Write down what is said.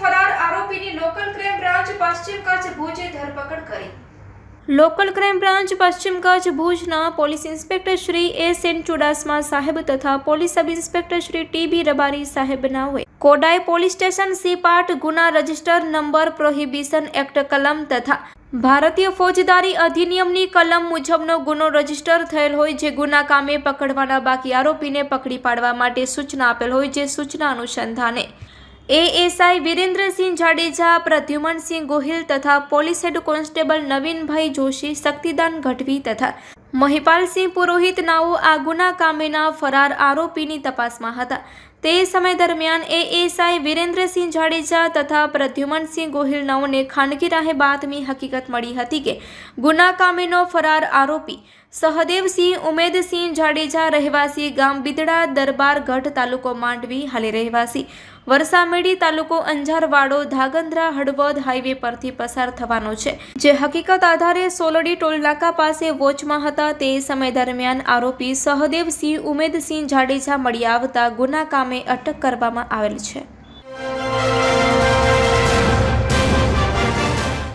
ફરાર આરોપીની local crime branch પશ્ચિમ કચ્છ ભુજે ધરપકડ કરી. લોકલ ક્રાઇમ બ્રાન્ચ પશ્ચિમ કચ્છ ભુજના police inspector Shri A Sen Chudasama સાહેબ તથા police sub inspector Shri T B Rabari હોય. Kodai police station C part ગુના રજિસ્ટર નંબર પ્રોહિબિશન એક્ટ કલમ તથા ભારતીય ફોજદારી અધિનિયમની કલમ મુજબનો ગુનો રજિસ્ટર થયેલ હોય જે ગુના કામે પકડવાના બાકી આરોપીને પકડી પાડવા માટે સૂચના આપેલ હોય જે સૂચના અનુસંધાને એએસઆઈ વિરેન્દ્રસિંહ જાડેજા પ્રદ્યુમનસિંહ ગોહિલ તથા police head constable Navinbhai Joshi Shaktidan Gadhvi તથા મહિપાલસિંહ પુરોહિત નાઓ આ ગુના કામેના ફરાર આરોપીની તપાસમાં હતા. તે સમય દરમિયાન એએસઆઈ વિરેન્દ્રસિંહ જાડેજા તથા પ્રદ્યુમનસિંહ ગોહિલ નાઓને ખાનગી રાહે બાતમી હકીકત મળી હતી કે ગુના કામેનો ફરાર આરોપી સહદેવસિંહ ઉમેદસિંહ જાડેજા રહેવાસી ગામ બિદડા દરબાર ગઢ તાલુકો માંડવી, હાલે રહેવાસી. વરસામેડી તાલુકો અંજારવાડો ધાગંદ્રા હળવદ હાઈવે પરથી પસાર થવાનો છે. જે હકીકત આધારે સોલડી ટોલનાકા પાસે વોચમાં હતા તે સમય દરમિયાન આરોપી સહદેવસિંહ ઉમેદસિંહ જાડેજા મળી આવતા ગુના કામે અટક કરવામાં આવેલ છે.